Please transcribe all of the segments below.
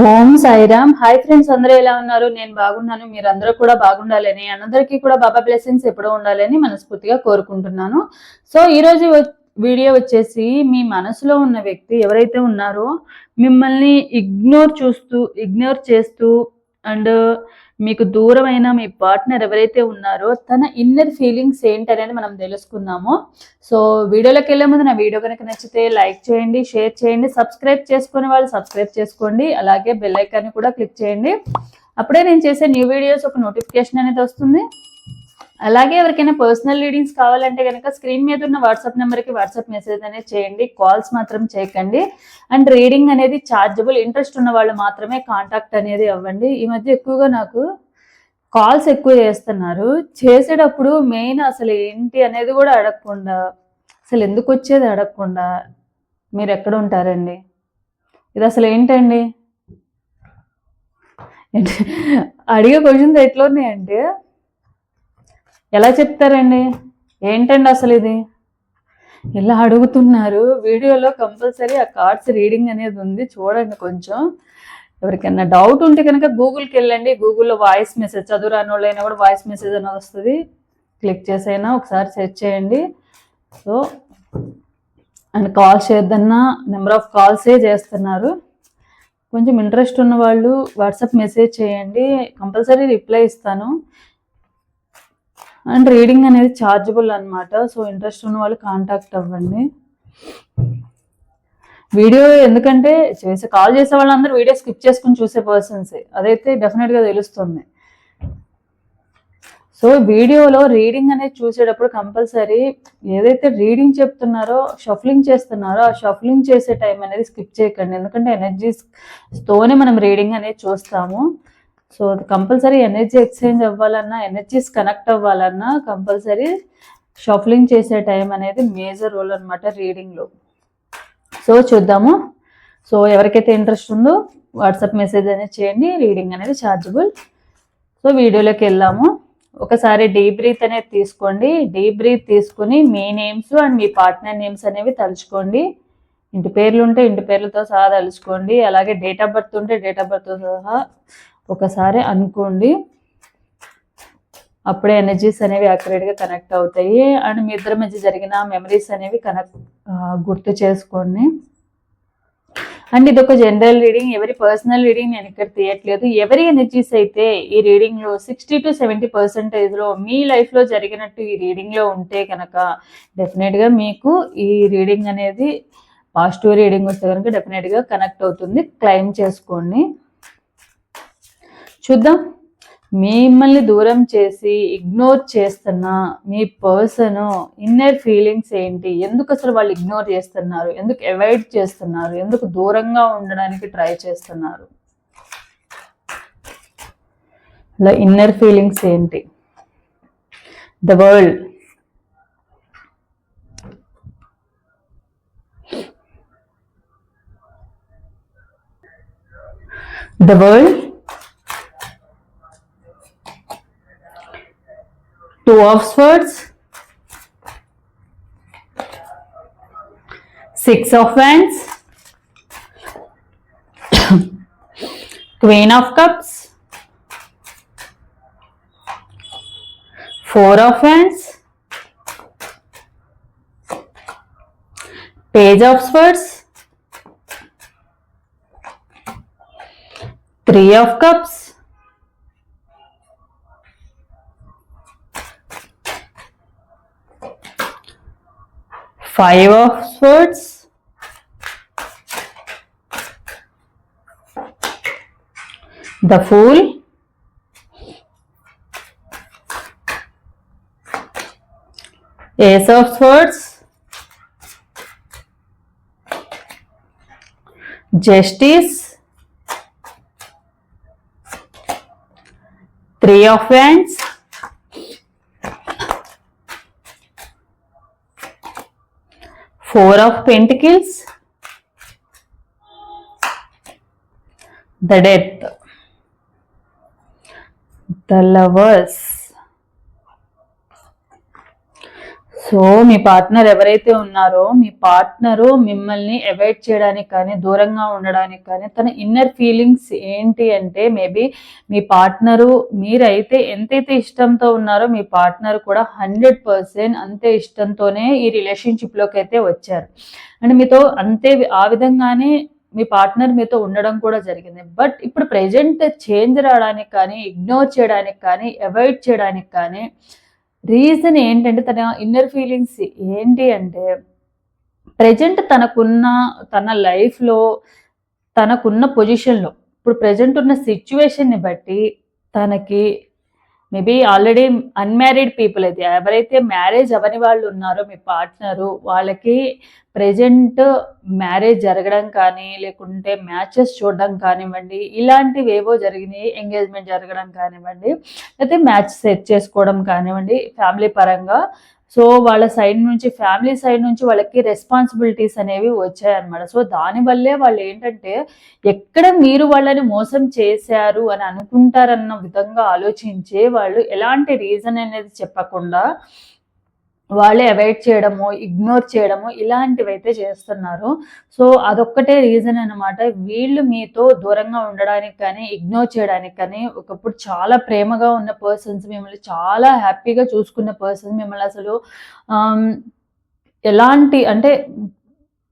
ఓం Sairam. Hi friends అందరూ ఎలా ఉన్నారు? నేను బాగున్నాను మీరందరూ కూడా బాగుండాలని అందరికీ కూడా బాబా బ్లెస్సింగ్స్ ఎప్పుడూ ఉండాలని మనస్ఫూర్తిగా కోరుకుంటున్నాను. సో ఈరోజు వీడియో వచ్చేసి మీ మనసులో ఉన్న వ్యక్తి ఎవరైతే ఉన్నారో మిమ్మల్ని ఇగ్నోర్ చూస్తూ ఇగ్నోర్ చేస్తూ అండ్ మీకు దూరమైన మీ పార్ట్నర్ ఎవరైతే ఉన్నారో తన ఇన్నర్ ఫీలింగ్స్ ఏంటనేది మనం తెలుసుకుందాము. సో వీడియోలోకి వెళ్ళే ముందు నా వీడియో కనుక నచ్చితే లైక్ చేయండి షేర్ చేయండి సబ్స్క్రైబ్ చేసుకునే వాళ్ళు సబ్స్క్రైబ్ చేసుకోండి అలాగే బెల్ ఐకాన్ కూడా క్లిక్ చేయండి. అప్పుడే నేను చేసే న్యూ వీడియోస్ ఒక నోటిఫికేషన్ అనేది వస్తుంది. అలాగే ఎవరికైనా పర్సనల్ రీడింగ్స్ కావాలంటే కనుక స్క్రీన్ మీద ఉన్న వాట్సాప్ నెంబర్కి వాట్సాప్ మెసేజ్ అనేది చేయండి. కాల్స్ మాత్రం చేయకండి. అండ్ రీడింగ్ అనేది ఛార్జబుల్ ఇంట్రెస్ట్ ఉన్న వాళ్ళు మాత్రమే కాంటాక్ట్ అనేది అవ్వండి. ఈ మధ్య ఎక్కువగా నాకు కాల్స్ ఎక్కువ చేస్తున్నారు. చేసేటప్పుడు మెయిన్ అసలు ఏంటి అనేది కూడా అడగకుండా అసలు ఎందుకు వచ్చేది అడగకుండా మీరు ఎక్కడ ఉంటారండి? ఇది అసలు ఏంటండి? అడిగే క్వశ్చన్స్ ఎట్లా ఉన్నాయంటే ఎలా చెప్తారండి? ఏంటండి అసలు ఇది ఇలా అడుగుతున్నారు. వీడియోలో కంపల్సరీ ఆ కార్డ్స్ రీడింగ్ అనేది ఉంది. చూడండి కొంచెం. ఎవరికైనా డౌట్ ఉంటే కనుక గూగుల్కి వెళ్ళండి. గూగుల్లో వాయిస్ మెసేజ్. చదువు రాని వాళ్ళైనా కూడా వాయిస్ మెసేజ్ అనేది వస్తుంది. క్లిక్ చేసైనా ఒకసారి సెర్చ్ చేయండి. సో అండ్ కాల్ చేద్దన్నా నెంబర్ ఆఫ్ కాల్సే చేస్తున్నారు. కొంచెం ఇంట్రెస్ట్ ఉన్న వాళ్ళు వాట్సాప్ మెసేజ్ చేయండి. కంపల్సరీ రిప్లై ఇస్తాను. అండ్ రీడింగ్ అనేది ఛార్జబుల్ అనమాట సో ఇంట్రెస్ట్ ఉన్న వాళ్ళు కాంటాక్ట్ అవ్వండి. వీడియో ఎందుకంటే చేసే కాల్ చేసే వాళ్ళందరూ వీడియో స్కిప్ చేసుకుని చూసే పర్సన్సే అదైతే డెఫినెట్గా తెలుస్తుంది. సో వీడియోలో రీడింగ్ అనేది చూసేటప్పుడు కంపల్సరీ ఏదైతే రీడింగ్ చెప్తున్నారో షఫ్లింగ్ చేస్తున్నారో ఆ షఫ్లింగ్ చేసే టైం అనేది స్కిప్ చేయకండి. ఎందుకంటే ఎనర్జీస్ తోనే మనం రీడింగ్ అనేది చూస్తాము. సో అది కంపల్సరీ ఎనర్జీ ఎక్స్చేంజ్ అవ్వాలన్నా ఎనర్జీస్ కనెక్ట్ అవ్వాలన్నా కంపల్సరీ షఫ్లింగ్ చేసే టైం అనేది మేజర్ రోల్ అనమాట రీడింగ్లో. సో చూద్దాము. సో ఎవరికైతే ఇంట్రెస్ట్ ఉందో వాట్సాప్ మెసేజ్ అనేది చేయండి రీడింగ్ అనేది ఛార్జబుల్ సో వీడియోలోకి వెళ్దాము. ఒకసారి డీప్ బ్రీత్ అనేది తీసుకోండి. డీప్ బ్రీత్ తీసుకుని మీ నేమ్స్ అండ్ మీ పార్ట్నర్ నేమ్స్ అనేవి తలుచుకోండి. ఇంటి పేర్లు ఉంటే ఇంటి పేర్లతో సహా తలుచుకోండి. అలాగే డేట్ ఆఫ్ బర్త్ ఉంటే డేట్ ఆఫ్ బర్త్తో సహా ఒకసారి అనుకోండి. అప్పుడే ఎనర్జీస్ అనేవి యాక్యురేట్గా కనెక్ట్ అవుతాయి. అండ్ మీ ఇద్దరి మధ్య జరిగిన మెమరీస్ అనేవి కనెక్ట్ గుర్తు చేసుకోండి. అండ్ ఇది ఒక జనరల్ రీడింగ్ ఎవరి పర్సనల్ రీడింగ్ నేను ఇక్కడ తీయట్లేదు. ఎవరి ఎనర్జీస్ అయితే ఈ రీడింగ్లో సిక్స్టీ టు సెవెంటీ పర్సెంటేజ్లో మీ లైఫ్లో జరిగినట్టు ఈ రీడింగ్లో ఉంటే కనుక డెఫినెట్గా మీకు ఈ రీడింగ్ అనేది పాజిటివ్ రీడింగ్ వస్తే కనుక డెఫినెట్గా కనెక్ట్ అవుతుంది. క్లైమ్ చేసుకోండి. చూద్దాం. మిమ్మల్ని దూరం చేసి ఇగ్నోర్ చేస్తున్న మీ పర్సన్ ఇన్నర్ ఫీలింగ్స్ ఏంటి? ఎందుకు అసలు వాళ్ళు ఇగ్నోర్ చేస్తున్నారు? ఎందుకు అవాయిడ్ చేస్తున్నారు? ఎందుకు దూరంగా ఉండడానికి ట్రై చేస్తున్నారు? ఇలా ఇన్నర్ ఫీలింగ్స్ ఏంటి? The world the world two of swords. Six of wands. Queen of cups. Four of wands. Page of swords. Three of cups five of swords. The fool. Ace of swords. Justice. Three of wands four of pentacles the death the lovers so me partner ఎవరైతే ఉన్నారో మీ partner మిమ్మల్ని avoid చేయడానికి కానీ దూరంగా ఉండడానికి కానీ తన ఇన్నర్ ఫీలింగ్స్ ఏంటి అంటే మేబీ మీ పార్ట్నరు మీరైతే ఎంతైతే ఇష్టంతో ఉన్నారో మీ పార్ట్నర్ కూడా హండ్రెడ్ పర్సెంట్ అంతే ఇష్టంతోనే ఈ రిలేషన్షిప్లోకి అయితే వచ్చారు. అండ్ మీతో అంతే ఆ విధంగానే మీ పార్ట్నర్ మీతో ఉండడం కూడా జరిగింది. బట్ ఇప్పుడు ప్రెజెంట్ చేంజ్ రావడానికి కానీ ఇగ్నోర్ చేయడానికి కానీ అవాయిడ్ చేయడానికి కానీ రీజన్ ఏంటంటే తన ఇన్నర్ ఫీలింగ్స్ ఏంటి అంటే ప్రజెంట్ తనకున్న తన లైఫ్లో తనకున్న పొజిషన్లో ఇప్పుడు ప్రజెంట్ ఉన్న సిచ్యువేషన్ని బట్టి తనకి మేబీ ఆల్రెడీ అన్మ్యారీడ్ పీపుల్ అయితే. ఎవరైతే మ్యారేజ్ అవని వాళ్ళు ఉన్నారో మీ పార్ట్నరు వాళ్ళకి ప్రజెంట్ మ్యారేజ్ జరగడం కానీ లేకుంటే మ్యాచెస్ చూడడం కానివ్వండి ఇలాంటివి ఏవో జరిగినాయి ఎంగేజ్మెంట్ జరగడం కానివ్వండి లేకపోతే మ్యాచ్ సెట్ చేసుకోవడం కానివ్వండి ఫ్యామిలీ పరంగా సో వాళ్ళ సైడ్ నుంచి ఫ్యామిలీ సైడ్ నుంచి వాళ్ళకి రెస్పాన్సిబిలిటీస్ అనేవి వచ్చాయన్నమాట. సో దానివల్లే వాళ్ళు ఏంటంటే ఎక్కడ మీరు వాళ్ళని మోసం చేశారు అని అనుకుంటారన్న విధంగా ఆలోచించే వాళ్ళు ఎలాంటి రీజన్ అనేది చెప్పకుండా వాళ్ళే అవాయిడ్ చేయడము ఇగ్నోర్ చేయడము ఇలాంటివి అయితే చేస్తున్నారు. సో అదొక్కటే రీజన్ అనమాట వీళ్ళు మీతో దూరంగా ఉండడానికి కానీ ఇగ్నోర్ చేయడానికి కానీ ఒకప్పుడు చాలా ప్రేమగా ఉన్న పర్సన్స్ మిమ్మల్ని చాలా హ్యాపీగా చూసుకున్న పర్సన్స్ మిమ్మల్ని అసలు ఎలాంటి అంటే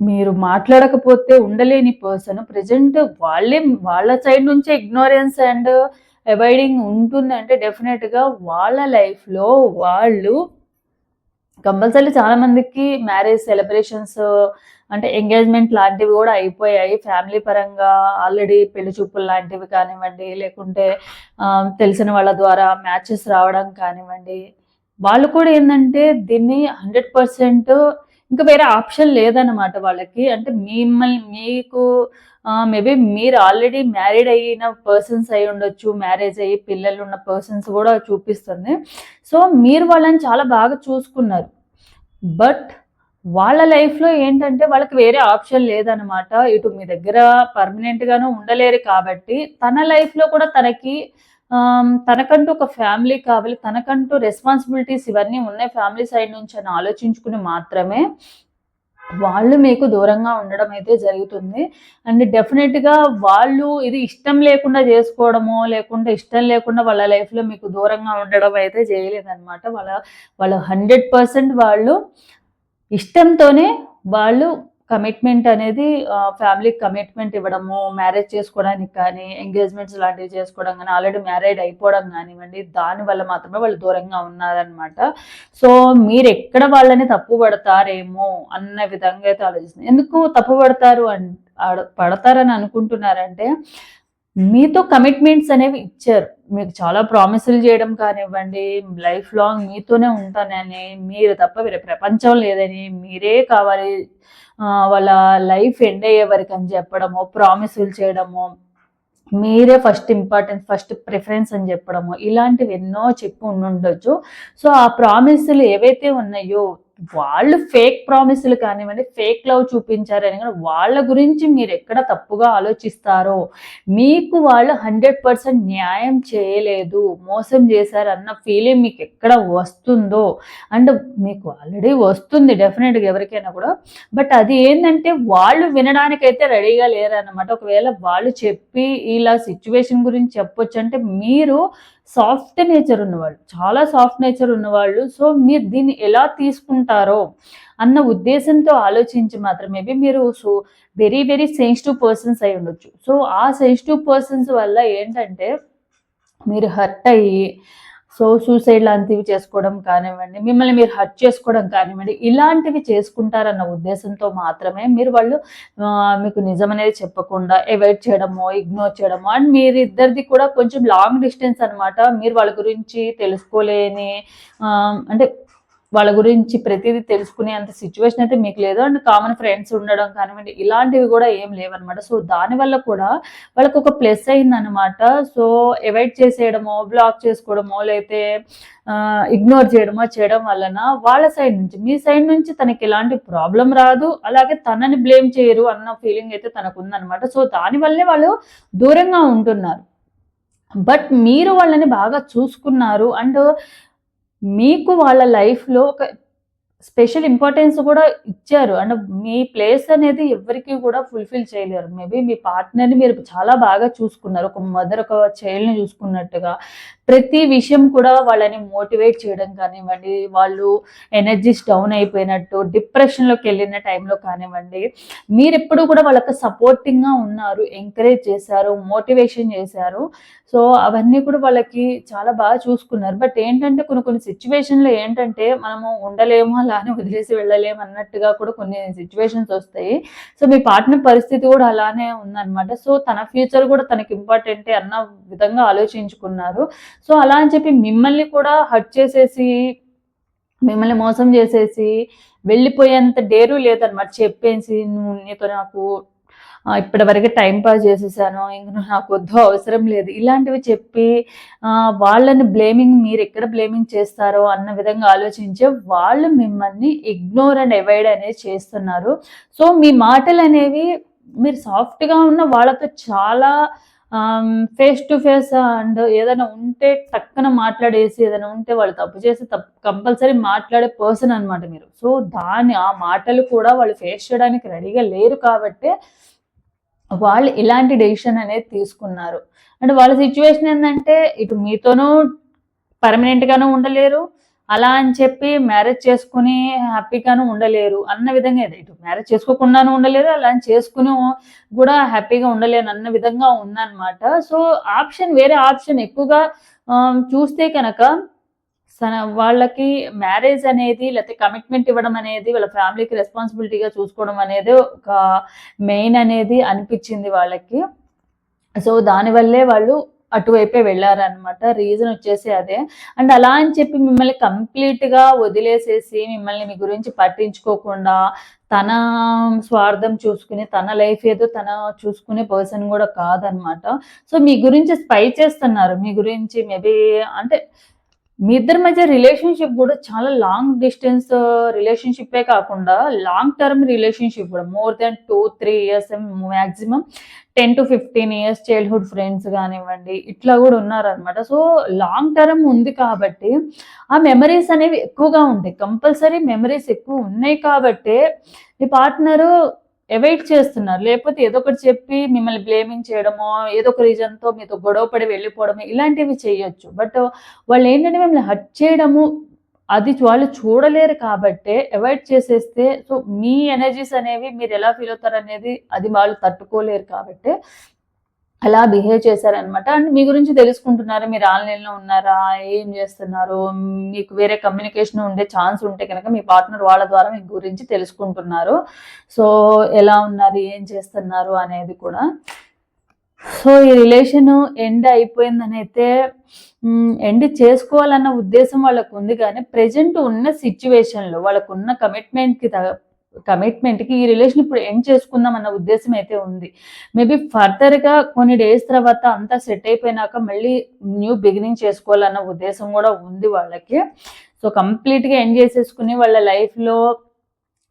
మీరు మాట్లాడకపోతే ఉండలేని పర్సన్ ప్రజెంట్ వాళ్ళే వాళ్ళ సైడ్ నుంచే ఇగ్నోరెన్స్ అండ్ అవాయిడింగ్ ఉంటుంది అంటే డెఫినెట్గా వాళ్ళ లైఫ్లో వాళ్ళు కంపల్సరీ చాలా మందికి మ్యారేజ్ సెలబ్రేషన్స్ అంటే ఎంగేజ్మెంట్ లాంటివి కూడా అయిపోయాయి. ఫ్యామిలీ పరంగా ఆల్రెడీ పెళ్ళి చూపులు లాంటివి కానివ్వండి లేకుంటే తెలిసిన వాళ్ళ ద్వారా మ్యాచెస్ రావడం కానివ్వండి. వాళ్ళు కూడా ఏంటంటే దీన్ని హండ్రెడ్ పర్సెంట్ ఇంకా వేరే ఆప్షన్ లేదన్నమాట వాళ్ళకి. అంటే మిమ్మల్ని మీకు మేబీ మీరు ఆల్రెడీ మ్యారీడ్ అయిన పర్సన్స్ అయి ఉండొచ్చు మ్యారేజ్ అయ్యి పిల్లలు ఉన్న పర్సన్స్ కూడా చూపిస్తుంది. సో మీరు వాళ్ళని చాలా బాగా చూసుకున్నారు. బట్ వాళ్ళ లైఫ్లో ఏంటంటే వాళ్ళకి వేరే ఆప్షన్ లేదనమాట ఇటు మీ దగ్గర పర్మనెంట్గాను ఉండలేరు కాబట్టి తన లైఫ్లో కూడా తనకి తనకంటూ ఒక ఫ్యామిలీ కావాలి తనకంటూ రెస్పాన్సిబిలిటీస్ ఇవన్నీ ఉన్నాయి ఫ్యామిలీ సైడ్ నుంచి అని ఆలోచించుకుని మాత్రమే వాళ్ళు మీకు దూరంగా ఉండడం అయితే జరుగుతుంది. అండ్ డెఫినెట్గా వాళ్ళు ఇది ఇష్టం లేకుండా చేసుకోవడమో లేకుంటే ఇష్టం లేకుండా వాళ్ళ లైఫ్లో మీకు దూరంగా ఉండడం అయితే చేయలేదన్నమాట. వాళ్ళ వాళ్ళ హండ్రెడ్ పర్సెంట్ వాళ్ళు ఇష్టంతోనే వాళ్ళు కమిట్మెంట్ అనేది ఫ్యామిలీకి కమిట్మెంట్ ఇవ్వడము మ్యారేజ్ చేసుకోవడానికి కానీ ఎంగేజ్మెంట్స్ లాంటివి చేసుకోవడం కానీ ఆల్రెడీ మ్యారేడ్ అయిపోవడం కానివ్వండి దానివల్ల మాత్రమే వాళ్ళు దూరంగా ఉన్నారనమాట సో మీరు ఎక్కడ వాళ్ళని తప్పు పడతారేమో అన్న విధంగా అయితే ఆలోచిస్తుంది ఎందుకు తప్పు పడతారు అన్ పడతారని అనుకుంటున్నారంటే మీతో కమిట్మెంట్స్ అనేవి ఇచ్చారు. మీకు చాలా ప్రామిసులు చేయడం కానివ్వండి లైఫ్ లాంగ్ మీతోనే ఉంటానని మీరు తప్ప వేరే ప్రపంచం లేదని మీరే కావాలి వాళ్ళ లైఫ్ ఎండ్ అయ్యే వరకు అని చెప్పడము ప్రామిసులు చేయడము మీరే ఫస్ట్ ఇంపార్టెన్స్ ఫస్ట్ ప్రిఫరెన్స్ అని చెప్పడము ఇలాంటివి ఎన్నో చెప్పు ఉండుండొచ్చు. సో ఆ ప్రామిసులు ఏవైతే ఉన్నాయో వాళ్ళు ఫేక్ ప్రామిస్లు కానివ్వండి ఫేక్ లవ్ చూపించారని కానీ వాళ్ళ గురించి మీరు ఎక్కడ తప్పుగా ఆలోచిస్తారో మీకు వాళ్ళు హండ్రెడ్ పర్సెంట్ న్యాయం చేయలేదు మోసం చేశారు అన్న ఫీలింగ్ మీకు ఎక్కడ వస్తుందో అండ్ మీకు ఆల్రెడీ వస్తుంది డెఫినెట్గా ఎవరికైనా కూడా. బట్ అది ఏంటంటే వాళ్ళు వినడానికైతే రెడీగా లేరన్నమాట. ఒకవేళ వాళ్ళు చెప్పి ఇలా సిచ్యువేషన్ గురించి చెప్పొచ్చు అంటే మీరు సాఫ్ట్ నేచర్ ఉన్నవాళ్ళు చాలా సాఫ్ట్ నేచర్ ఉన్నవాళ్ళు సో మీరు దీన్ని ఎలా తీసుకుంటారో అన్న ఉద్దేశంతో ఆలోచించి మాత్రమే మీరు so very very sensitive persons అయి ఉండొచ్చు. సో ఆ సెన్సిటివ్ పర్సన్స్ వల్ల ఏంటంటే మీరు హర్ట్ అయ్యి సో సూసైడ్ లాంటివి చేసుకోవడం కానివ్వండి మిమ్మల్ని మీరు హర్ట్ చేసుకోవడం కానివ్వండి ఇలాంటివి చేసుకుంటారన్న ఉద్దేశంతో మాత్రమే మీరు వాళ్ళు మీకు నిజం అనేది చెప్పకుండా అవాయిడ్ చేయడమో ఇగ్నోర్ చేయడమో అండ్ మీరు ఇద్దరిది కూడా కొంచెం లాంగ్ డిస్టెన్స్ అనమాట మీరు వాళ్ళ గురించి తెలుసుకోలేని అంటే వాళ్ళ గురించి ప్రతిదీ తెలుసుకునే అంత సిచ్యువేషన్ అయితే మీకు లేదు. అండ్ కామన్ ఫ్రెండ్స్ ఉండడం కానివ్వండి ఇలాంటివి కూడా ఏం లేవన్నమాట. సో దానివల్ల కూడా వాళ్ళకు ఒక ప్లస్ అయిందనమాట సో అవాయిడ్ చేసేయడమో బ్లాక్ చేసుకోవడమో లేకపోతే ఇగ్నోర్ చేయడమో చేయడం వలన వాళ్ళ సైడ్ నుంచి మీ సైడ్ నుంచి తనకి ఎలాంటి ప్రాబ్లం రాదు. అలాగే తనని బ్లేమ్ చేయరు అన్న ఫీలింగ్ అయితే తనకు ఉందన్నమాట సో దానివల్లే వాళ్ళు దూరంగా ఉంటున్నారు. బట్ మీరు వాళ్ళని బాగా చూసుకున్నారు. అండ్ మీకు వాళ్ళ లైఫ్లో ఒక స్పెషల్ ఇంపార్టెన్స్ కూడా ఇచ్చారు. అండ్ మీ ప్లేస్ అనేది ఎవరికి కూడా ఫుల్ఫిల్ చేయలేరు. మేబీ మీ పార్ట్నర్ని మీరు చాలా బాగా చూసుకున్నారు. ఒక మదర్ ఒక చైల్డ్ని చూసుకున్నట్టుగా. ప్రతి విషయం కూడా వాళ్ళని మోటివేట్ చేయడం కానివ్వండి వాళ్ళు ఎనర్జీస్ డౌన్ అయిపోయినట్టు డిప్రెషన్లోకి వెళ్ళిన టైంలో కానివ్వండి మీరు ఎప్పుడు కూడా వాళ్ళకి సపోర్టింగ్గా ఉన్నారు ఎంకరేజ్ చేశారు మోటివేషన్ చేశారు. సో అవన్నీ కూడా వాళ్ళకి చాలా బాగా చూసుకున్నారు. బట్ ఏంటంటే కొన్ని కొన్ని సిచ్యువేషన్లో ఏంటంటే మనము ఉండలేము అలానే వదిలేసి వెళ్ళలేము అన్నట్టుగా కూడా కొన్ని సిచ్యువేషన్స్ వస్తాయి. సో మీ పార్ట్నర్ పరిస్థితి కూడా అలానే ఉందన్నమాట. సో తన ఫ్యూచర్ కూడా తనకి ఇంపార్టెంటే అన్న విధంగా ఆలోచించుకున్నారు. సో అలా అని చెప్పి మిమ్మల్ని కూడా హర్ట్ చేసేసి మిమ్మల్ని మోసం చేసేసి వెళ్ళిపోయేంత డేరు లేదనమాట చెప్పేసి నువ్వు నీతో నాకు ఆ, ఇప్పటి వరకు టైం పాస్ చేసేసాను ఇంక నువ్వు నాకు వద్దు అవసరం లేదు. ఇలాంటివి చెప్పి వాళ్ళని బ్లేమింగ్ మీరు ఎక్కడ బ్లేమింగ్ చేస్తారో అన్న విధంగా ఆలోచించే వాళ్ళు మిమ్మల్ని ఇగ్నోర్ అండ్ అవాయిడ్ అనేది చేస్తున్నారు. సో మీ మాటలు అనేవి మీరు సాఫ్ట్గా ఉన్న వాళ్ళతో చాలా ఫేస్ టు ఫేస్ అండ్ ఏదైనా ఉంటే టక్కన మాట్లాడేసి ఏదైనా ఉంటే వాళ్ళు తప్పు చేసి తప్పు కంపల్సరీ మాట్లాడే పర్సన్ అన్నమాట మీరు. సో దాని ఆ మాటలు కూడా వాళ్ళు ఫేస్ చేయడానికి రెడీగా లేరు కాబట్టి వాళ్ళు ఇలాంటి డెసిషన్ అనేది తీసుకున్నారు. అంటే వాళ్ళ సిచ్యువేషన్ ఏంటంటే ఇటు మీతోనూ పర్మనెంట్గానూ ఉండలేరు. అలా అని చెప్పి మ్యారేజ్ చేసుకుని హ్యాపీగాను ఉండలేరు అన్న విధంగా ఇది ఇటు మ్యారేజ్ చేసుకోకుండాను ఉండలేరు అలా అని చేసుకుని కూడా హ్యాపీగా ఉండలేరు అన్న విధంగా ఉందన్నమాట. సో ఆప్షన్ వేరే ఆప్షన్ ఎక్కువగా చూస్తే కనుక వాళ్ళకి మ్యారేజ్ అనేది లేకపోతే కమిట్మెంట్ ఇవ్వడం అనేది వాళ్ళ ఫ్యామిలీకి రెస్పాన్సిబిలిటీగా చూసుకోవడం అనేది ఒక మెయిన్ అనేది అనిపించింది వాళ్ళకి. సో దానివల్లే వాళ్ళు అటువైపే వెళ్ళారనమాట రీజన్ వచ్చేసి అదే. అండ్ అలా అని చెప్పి మిమ్మల్ని కంప్లీట్గా వదిలేసేసి మిమ్మల్ని మీ గురించి పట్టించుకోకుండా తన స్వార్థం చూసుకుని తన లైఫ్ ఏదో తన చూసుకునే పర్సన్ కూడా కాదనమాట సో మీ గురించి స్పై చేస్తున్నారు. మీ గురించి మేబీ అంటే మీ ఇద్దరి మధ్య రిలేషన్షిప్ కూడా చాలా లాంగ్ డిస్టెన్స్ రిలేషన్షిప్పే కాకుండా లాంగ్ టర్మ్ రిలేషన్షిప్ కూడా. More than two three years maximum ten to fifteen years childhood friends కానివ్వండి ఇట్లా కూడా ఉన్నారనమాట సో లాంగ్ టర్మ్ ఉంది కాబట్టి ఆ మెమరీస్ అనేవి ఎక్కువగా ఉంటాయి. కంపల్సరీ మెమరీస్ ఎక్కువ ఉన్నాయి కాబట్టి మీ పార్ట్నరు అవాయిడ్ చేస్తున్నారు. లేకపోతే ఏదో ఒకటి చెప్పి మిమ్మల్ని బ్లేమింగ్ చేయడమో ఏదో ఒక రీజన్తో మీతో గొడవ పడి వెళ్ళిపోవడమో ఇలాంటివి చేయొచ్చు. బట్ వాళ్ళు ఏంటంటే మిమ్మల్ని హట్ చేయడము అది వాళ్ళు చూడలేరు కాబట్టి అవాయిడ్ చేసేస్తే సో మీ ఎనర్జీస్ అనేవి మీరు ఎలా ఫీల్ అవుతారు అనేది అది వాళ్ళు తట్టుకోలేరు కాబట్టి అలా బిహేవ్ చేశారనమాట అండ్ మీ గురించి తెలుసుకుంటున్నారు? మీరు ఆన్లైన్లో ఉన్నారా? ఏం చేస్తున్నారు? మీకు వేరే కమ్యూనికేషన్ ఉండే ఛాన్స్ ఉంటే కనుక మీ పార్ట్నర్ వాళ్ళ ద్వారా మీ గురించి తెలుసుకుంటున్నారు. సో ఎలా ఉన్నారు? ఏం చేస్తున్నారు? అనేది కూడా. సో ఈ రిలేషన్ ఎండ్ అయిపోయిందని అయితే ఎండ్ చేసుకోవాలన్న ఉద్దేశం వాళ్ళకు ఉంది కానీ ప్రజెంట్ ఉన్న సిచ్యువేషన్లో వాళ్ళకున్న కమిట్మెంట్కి కమిట్మెంట్కి ఈ రిలేషన్ ఇప్పుడు ఎండ్ చేసుకుందాం అన్న ఉద్దేశం అయితే ఉంది. మేబీ ఫర్దర్గా కొన్ని డేస్ తర్వాత అంతా సెట్ అయిపోయినాక మళ్ళీ న్యూ బిగినింగ్ చేసుకోవాలన్న ఉద్దేశం కూడా ఉంది వాళ్ళకి. సో కంప్లీట్గా ఎండ్ చేసేసుకుని వాళ్ళ లైఫ్లో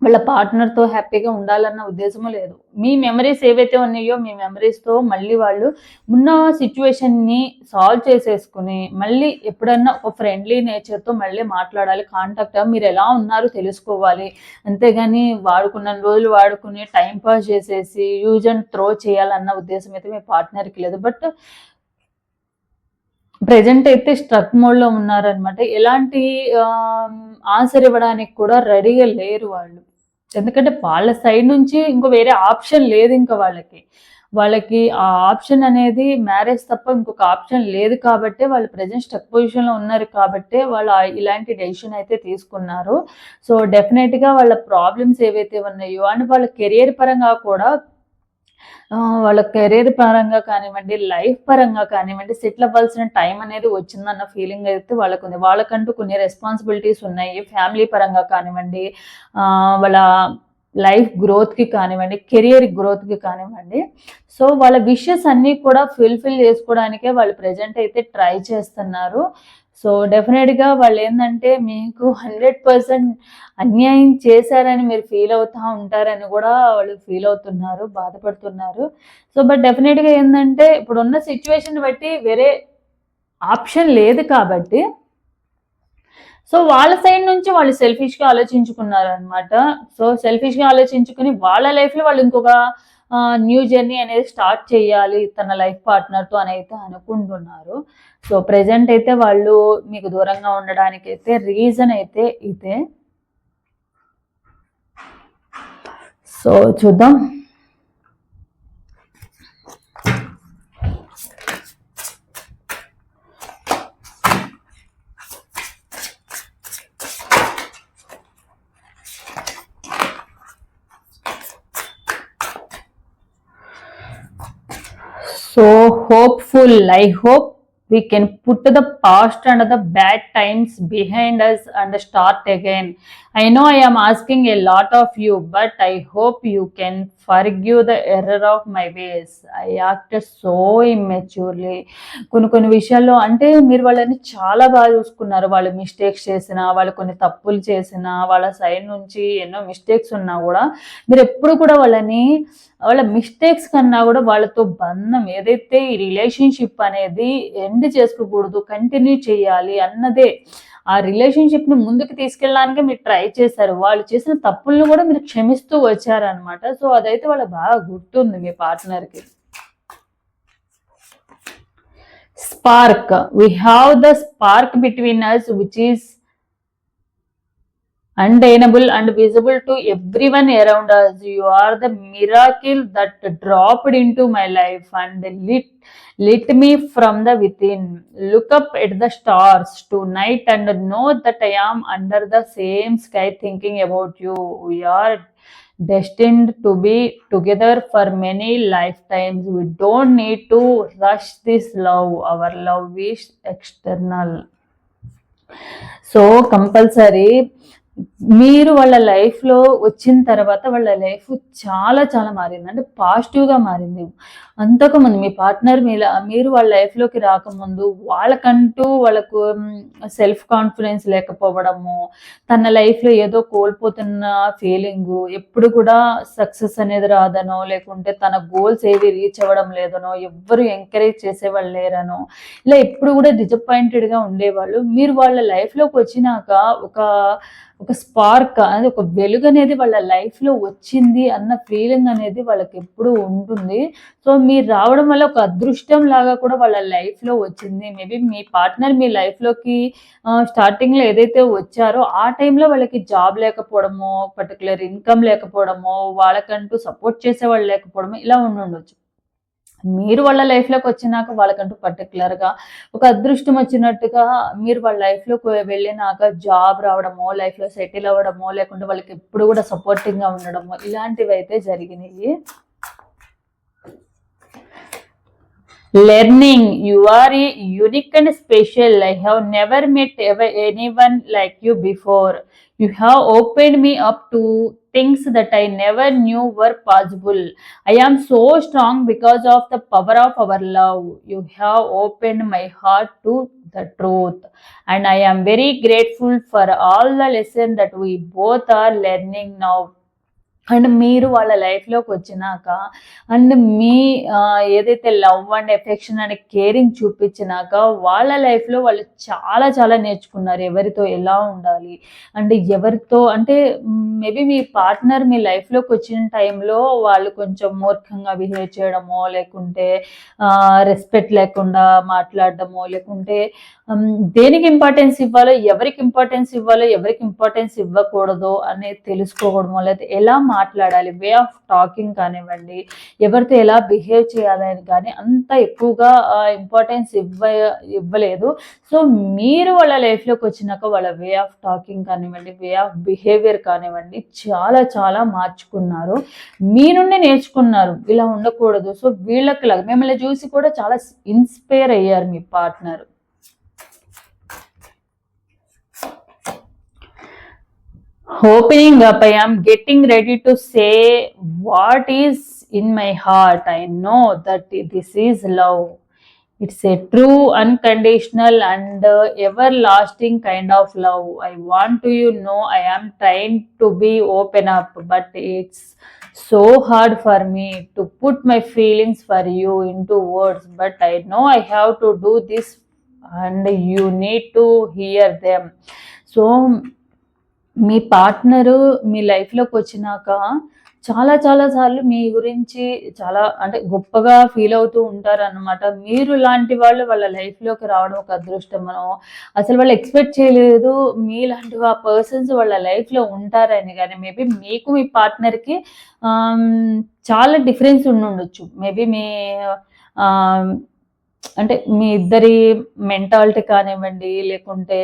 వాళ్ళ పార్ట్నర్తో హ్యాపీగా ఉండాలన్న ఉద్దేశము లేదు. మీ మెమరీస్ ఏవైతే ఉన్నాయో మీ మెమరీస్తో మళ్ళీ వాళ్ళు ఉన్న సిచ్యువేషన్ని సాల్వ్ చేసేసుకుని మళ్ళీ ఎప్పుడన్నా ఒక ఫ్రెండ్లీ నేచర్తో మళ్ళీ మాట్లాడాలి. కాంటాక్ట్ మీరు ఎలా ఉన్నారు తెలుసుకోవాలి. అంతేగాని వాడుకున్న రోజులు వాడుకుని టైం పాస్ చేసేసి యూజ్ అండ్ త్రో చేయాలన్న ఉద్దేశం అయితే మీ పార్ట్నర్కి లేదు. బట్ ప్రజెంట్ అయితే స్ట్రక్ మోడ్లో ఉన్నారనమాట ఎలాంటి ఆన్సర్ ఇవ్వడానికి కూడా రెడీగా లేరు వాళ్ళు. ఎందుకంటే వాళ్ళ సైడ్ నుంచి ఇంకో వేరే ఆప్షన్ లేదు ఇంకా వాళ్ళకి. వాళ్ళకి ఆ ఆప్షన్ అనేది మ్యారేజ్ తప్ప ఇంకొక ఆప్షన్ లేదు కాబట్టి వాళ్ళు ప్రజెంట్ స్టక్ పొజిషన్లో ఉన్నారు కాబట్టి వాళ్ళు ఇలాంటి డెసిషన్ అయితే తీసుకున్నారు. సో డెఫినెట్గా వాళ్ళ ప్రాబ్లమ్స్ ఏవైతే ఉన్నాయో అండ్ వాళ్ళ కెరియర్ పరంగా కూడా వాళ్ళ కెరీర్ పరంగా కానివ్వండి లైఫ్ పరంగా కానివ్వండి సెటిల్ అవ్వాల్సిన టైం అనేది వచ్చిందన్న ఫీలింగ్ అయితే వాళ్ళకు ఉంది వాళ్ళకంటూ కొన్ని రెస్పాన్సిబిలిటీస్ ఉన్నాయి. ఫ్యామిలీ పరంగా కానివ్వండి వాళ్ళ లైఫ్ గ్రోత్కి కానివ్వండి కెరియర్ గ్రోత్కి కానివ్వండి. సో వాళ్ళ విషెస్ అన్నీ కూడా ఫుల్ఫిల్ చేసుకోవడానికే వాళ్ళు ప్రజెంట్ అయితే ట్రై చేస్తున్నారు. సో డెఫినెట్గా వాళ్ళు ఏంటంటే మీకు హండ్రెడ్ పర్సెంట్ అన్యాయం చేశారని మీరు ఫీల్ అవుతూ ఉంటారని కూడా వాళ్ళు ఫీల్ అవుతున్నారు బాధపడుతున్నారు. సో బట్ డెఫినెట్గా ఏంటంటే ఇప్పుడున్న సిచ్యువేషన్ బట్టి వేరే ఆప్షన్ లేదు కాబట్టి సో వాళ్ళ సైడ్ నుంచి వాళ్ళు సెల్ఫిష్గా ఆలోచించుకున్నారు అనమాట సో సెల్ఫిష్గా ఆలోచించుకుని వాళ్ళ లైఫ్లో వాళ్ళు ఇంకొక న్యూ జర్నీ అనేది స్టార్ట్ చేయాలి తన లైఫ్ పార్ట్నర్తో అని అయితే అనుకుంటున్నారు. సో ప్రజెంట్ అయితే వాళ్ళు మీకు దూరంగా ఉండడానికి అయితే రీజన్ అయితే ఇదే. సో చూద్దాం. So hopeful I hope we can put the past and the bad times behind us and start again i know i am asking a lot of you but i hope you can forgive the error of my ways i acted so immaturely కొన్ని కొన్ని విషయాల్లో అంటే మీరు వాళ్ళని చాలా బాగా చూసుకున్నారు వాళ్ళు మిస్టేక్స్ చేసినా వాళ్ళు కొన్ని తప్పులు చేసినా వాళ్ళ సైడ్ నుంచి ఎన్నో మిస్టేక్స్ ఉన్నా కూడా మీరు ఎప్పుడు కూడా వాళ్ళని వాళ్ళ మిస్టేక్స్ కన్నా కూడా వాళ్ళతో బంధం ఏదైతే ఈ రిలేషన్షిప్ అనేది ఎండ్ చేసుకోకూడదు కంటిన్యూ చేయాలి అన్నదే ఆ రిలేషన్షిప్ని ముందుకు తీసుకెళ్ళడానికి మీరు ట్రై చేశారు. వాళ్ళు చేసిన తప్పులను కూడా మీరు క్షమిస్తూ వచ్చారనమాట సో అదైతే వాళ్ళ బాగా గుర్తుంది మీ పార్ట్నర్కి. Spark we have the spark between us which is Undeniable and visible to everyone around us. You are the miracle that dropped into my life and lit, lit me from the within. Look up at the stars tonight and know that I am under the same sky thinking about you. We are destined to be together for many lifetimes. We don't need to rush this love. Our love is external. So compulsory మీరు వాళ్ళ లైఫ్లో వచ్చిన తర్వాత వాళ్ళ life చాలా చాలా మారింది. అంటే పాజిటివ్గా మారింది. అంతకుముందు మీ పార్ట్నర్ మీద మీరు వాళ్ళ లైఫ్లోకి రాకముందు వాళ్ళకంటూ వాళ్ళకు సెల్ఫ్ కాన్ఫిడెన్స్ లేకపోవడము తన లైఫ్లో ఏదో కోల్పోతున్న ఫీలింగ్ ఎప్పుడు కూడా సక్సెస్ అనేది రాదనో లేకుంటే తన గోల్స్ ఏవి రీచ్ అవ్వడం లేదనో ఎవ్వరు ఎంకరేజ్ చేసేవాళ్ళు లేరనో ఇలా ఎప్పుడు కూడా డిసప్పాయింటెడ్గా ఉండేవాళ్ళు. మీరు వాళ్ళ లైఫ్లోకి వచ్చినాక ఒక ఒక స్పార్క్ అనేది ఒక వెలుగు అనేది వాళ్ళ లైఫ్లో వచ్చింది అన్న ఫీలింగ్ అనేది వాళ్ళకి ఎప్పుడు ఉంటుంది. సో మీరు రావడం వల్ల ఒక అదృష్టం లాగా కూడా వాళ్ళ లైఫ్లో వచ్చింది. మేబీ మీ పార్ట్నర్ మీ లైఫ్లోకి స్టార్టింగ్లో ఏదైతే వచ్చారో ఆ టైంలో వాళ్ళకి జాబ్ లేకపోవడమో పర్టికులర్ ఇన్కమ్ లేకపోవడమో వాళ్ళకంటూ సపోర్ట్ చేసే వాళ్ళు లేకపోవడమో ఇలా ఉండుండొచ్చు మీరు వాళ్ళ లైఫ్లోకి వచ్చినాక వాళ్ళకంటూ పర్టికులర్గా ఒక అదృష్టం వచ్చినట్టుగా మీరు వాళ్ళ లైఫ్లోకి వెళ్ళినాక జాబ్ రావడమో లైఫ్లో సెటిల్ అవ్వడమో లేకుంటే వాళ్ళకి ఎప్పుడు కూడా సపోర్టింగ్గా ఉండడమో ఇలాంటివి అయితే జరిగినాయి. Learning. You are a unique and special. I have never met ever anyone like you before. You have opened me up to things that i never knew were possible. I am so strong because of the power of our love. You have opened my heart to the truth. And i am very grateful for all the lessons that we both are learning now and మీరు వాళ్ళ లైఫ్లోకి వచ్చినాక and మీ ఏదైతే love and affection and caring చూపించినాక వాళ్ళ లైఫ్లో వాళ్ళు చాలా చాలా నేర్చుకున్నారు ఎవరితో ఎలా ఉండాలి. అండ్ ఎవరితో అంటే మేబీ మీ పార్ట్నర్ మీ లైఫ్లోకి వచ్చిన టైంలో వాళ్ళు కొంచెం మూర్ఖంగా బిహేవ్ చేయడమో లేకుంటే రెస్పెక్ట్ లేకుండా మాట్లాడడమో లేకుంటే దేనికి ఇంపార్టెన్స్ ఇవ్వాలో ఎవరికి ఇంపార్టెన్స్ ఇవ్వాలో ఎవరికి ఇంపార్టెన్స్ ఇవ్వకూడదో అనేది తెలుసుకోవడమో లేదా ఎలా మాట్లాడాలి. వే ఆఫ్ టాకింగ్ కానివ్వండి ఎవరితో ఎలా బిహేవ్ చేయాలని కానీ అంత ఎక్కువగా ఇంపార్టెన్స్ ఇవ్వ ఇవ్వలేదు. సో మీరు వాళ్ళ లైఫ్లోకి వచ్చినాక వాళ్ళ వే ఆఫ్ టాకింగ్ కానివ్వండి వే ఆఫ్ బిహేవియర్ కానివ్వండి చాలా చాలా మార్చుకున్నారు. మీ నుండి నేర్చుకున్నారు. ఇలా ఉండకూడదు. సో వీళ్ళకి మిమ్మల్ని చూసి కూడా చాలా ఇన్స్పైర్ అయ్యారు మీ partner opening up i am getting ready to say what is in my heart. I know that this is love. It's a true unconditional and uh, everlasting kind of love. I want to you know i am trying to be open up but it's so hard for me to put my feelings for you into words. But i know i have to do this and you need to hear them. So మీ partner మీ లైఫ్లోకి వచ్చినాక చాలా చాలా సార్లు మీ గురించి చాలా అంటే గొప్పగా ఫీల్ అవుతూ ఉంటారు అన్నమాట మీరు లాంటి వాళ్ళు వాళ్ళ లైఫ్లోకి రావడం ఒక అదృష్టం మనం అసలు వాళ్ళు ఎక్స్పెక్ట్ చేయలేదు మీలాంటి ఆ పర్సన్స్ వాళ్ళ లైఫ్లో ఉంటారని కానీ మేబీ మీకు మీ పార్ట్నర్కి చాలా డిఫరెన్స్ ఉండి ఉండొచ్చు మేబీ మీ అంటే మీ ఇద్దరి మెంటాలిటీ కానివ్వండి లేకుంటే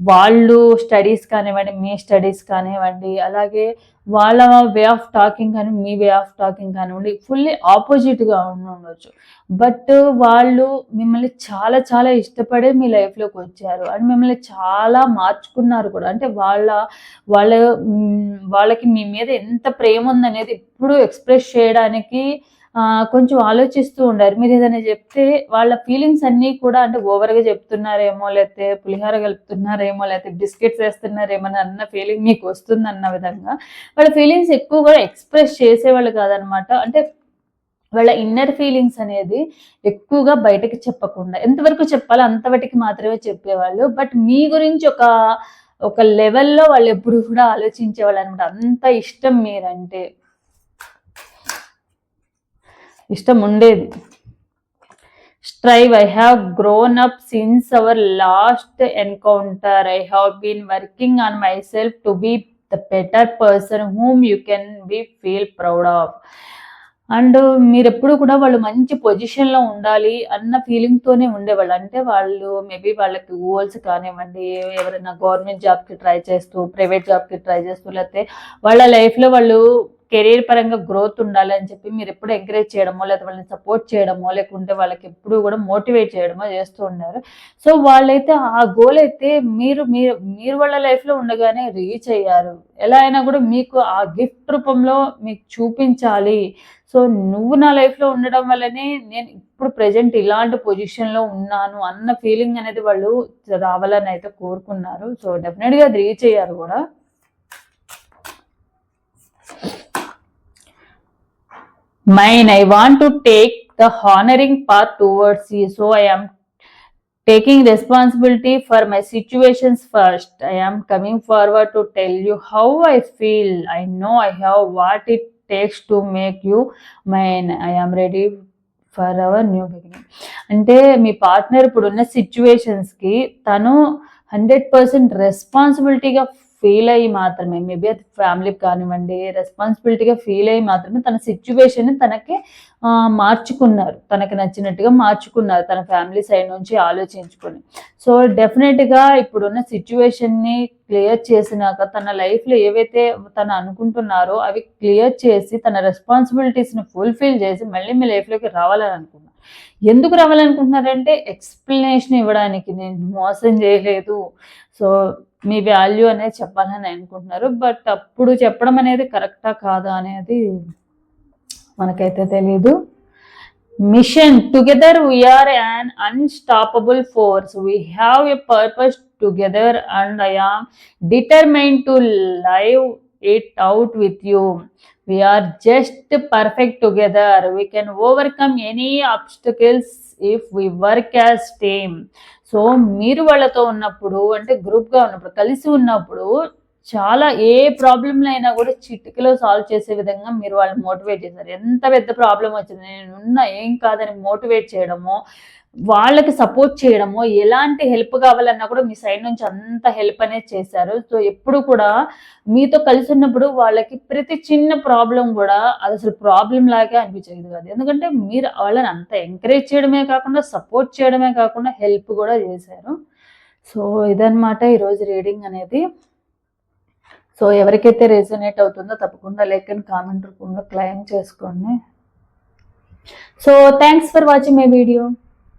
వాళ్ళు స్టడీస్ కానివ్వండి మీ స్టడీస్ కానివ్వండి అలాగే వాళ్ళ వే ఆఫ్ టాకింగ్ కానీ మీ వే ఆఫ్ టాకింగ్ కానివ్వండి ఫుల్లీ ఆపోజిట్గా ఉండవచ్చు ఉండొచ్చు. బట్ వాళ్ళు మిమ్మల్ని చాలా చాలా ఇష్టపడే మీ లైఫ్లోకి వచ్చారు. అండ్ మిమ్మల్ని చాలా మార్చుకున్నారు కూడా. అంటే వాళ్ళ వాళ్ళ వాళ్ళకి మీ మీద ఎంత ప్రేమ ఉందనేది ఎప్పుడు ఎక్స్ప్రెస్ చేయడానికి కొంచెం ఆలోచిస్తూ ఉండారు. మీరు ఏదైనా చెప్తే వాళ్ళ ఫీలింగ్స్ అన్నీ కూడా అంటే ఓవర్గా చెప్తున్నారేమో లేకపోతే పులిహోర కలుపుతున్నారేమో లేకపోతే బిస్కెట్స్ వేస్తున్నారేమో అని అన్న ఫీలింగ్ మీకు వస్తుంది అన్న విధంగా. వాళ్ళ ఫీలింగ్స్ ఎక్కువ కూడా ఎక్స్ప్రెస్ చేసేవాళ్ళు కాదనమాట. అంటే వాళ్ళ ఇన్నర్ ఫీలింగ్స్ అనేది ఎక్కువగా బయటకి చెప్పకుండా ఎంతవరకు చెప్పాలో అంతవరకు మాత్రమే చెప్పేవాళ్ళు. బట్ మీ గురించి ఒక ఒక లెవెల్లో వాళ్ళు ఎప్పుడు కూడా ఆలోచించేవాళ్ళు అనమాట. అంత ఇష్టం మీరంటే. ఇష్టం ఉండేది strive I have grown up since our last encounter I have been working on myself to be the better person whom you can be feel proud of and మీరు ఎప్పుడు కూడా వాళ్ళు మంచి పొజిషన్లో ఉండాలి అన్న ఫీలింగ్తోనే ఉండేవాళ్ళు. అంటే వాళ్ళు మేబీ వాళ్ళకి గోల్స్ కానివ్వండి ఎవరైనా గవర్నమెంట్ జాబ్కి ట్రై చేస్తూ ప్రైవేట్ జాబ్కి ట్రై చేస్తూ లేకపోతే వాళ్ళ లైఫ్లో వాళ్ళు కెరీర్ పరంగా గ్రోత్ ఉండాలి అని చెప్పి మీరు ఎప్పుడు ఎంకరేజ్ చేయడమో లేదా వాళ్ళని సపోర్ట్ చేయడమో లేకుంటే వాళ్ళకి ఎప్పుడు కూడా మోటివేట్ చేయడమో చేస్తూ ఉన్నారు. సో వాళ్ళైతే ఆ గోల్ అయితే మీరు మీరు మీరు వాళ్ళ లైఫ్లో ఉండగానే రీచ్ అయ్యారు. ఎలా అయినా కూడా మీకు ఆ గిఫ్ట్ రూపంలో మీకు చూపించాలి. సో నువ్వు నా లైఫ్లో ఉండడం వల్లనే నేను ఇప్పుడు ప్రజెంట్ ఇలాంటి పొజిషన్లో ఉన్నాను అన్న ఫీలింగ్ అనేది వాళ్ళు రావాలని అయితే కోరుకున్నారు. సో డెఫినెట్గా అది రీచ్ అయ్యారు కూడా. Mine I want to take the honouring part towards you so I am taking responsibility for my situations first I am coming forward to tell you how I feel I know I have what it takes to make you mine I am ready for our new beginning అంటే మీ partner ఇప్పుడున్న సిచ్యువేషన్స్కి తను hundred percent రెస్పాన్సిబిలిటీగా feel అయ్యి మాత్రమే. Maybe అది ఫ్యామిలీకి కానివ్వండి రెస్పాన్సిబిలిటీగా feel అయ్యి మాత్రమే తన సిచ్యువేషన్ని తనకి మార్చుకున్నారు. తనకి నచ్చినట్టుగా మార్చుకున్నారు తన ఫ్యామిలీ సైడ్ నుంచి ఆలోచించుకొని. సో డెఫినెట్గా ఇప్పుడున్న సిచ్యువేషన్ని క్లియర్ చేసినాక తన లైఫ్లో ఏవైతే తను అనుకుంటున్నారో అవి క్లియర్ చేసి తన రెస్పాన్సిబిలిటీస్ని ఫుల్ఫిల్ చేసి మళ్ళీ మీ లైఫ్లోకి రావాలని అనుకున్నారు. ఎందుకు రావాలనుకుంటున్నారంటే ఎక్స్ప్లెనేషన్ ఇవ్వడానికి నేను మోసం చేయలేదు. సో మీ వాల్యూ అనేది చెప్పాలని అనుకుంటున్నారు. బట్ అప్పుడు చెప్పడం అనేది కరెక్టా కాదా అనేది మనకైతే తెలియదు mission together we are an unstoppable force we have a purpose together and I am determined to live it out with you we are just perfect together we can overcome any obstacles if we work as team so మీరు వాళ్ళతో ఉన్నప్పుడు అంటే గ్రూప్గా ఉన్నప్పుడు కలిసి ఉన్నప్పుడు చాలా ఏ ప్రాబ్లంలో అయినా కూడా చిటికలో సాల్వ్ చేసే విధంగా మీరు వాళ్ళని మోటివేట్ చేశారు. ఎంత పెద్ద ప్రాబ్లం వచ్చింది? నేను ఉన్నా ఏం కాదని మోటివేట్ చేయడము వాళ్ళకి సపోర్ట్ చేయడము ఎలాంటి హెల్ప్ కావాలన్నా కూడా మీ సైడ్ నుంచి అంత హెల్ప్ అనేది చేశారు. సో ఎప్పుడు కూడా మీతో కలిసి ఉన్నప్పుడు వాళ్ళకి ప్రతి చిన్న ప్రాబ్లం కూడా అది అసలు ప్రాబ్లం లాగే అనిపించేది కాదు. ఎందుకంటే మీరు వాళ్ళని అంత ఎంకరేజ్ చేయడమే కాకుండా సపోర్ట్ చేయడమే కాకుండా హెల్ప్ కూడా చేశారు. సో ఇదన్నమాట ఈరోజు రీడింగ్ అనేది. సో ఎవరికైతే రెజనేట్ అవుతుందో తప్పకుండా లైక్ అండ్ కామెంట్ రూపంలో క్లైమ్ చేసుకోండి. So thanks for watching my video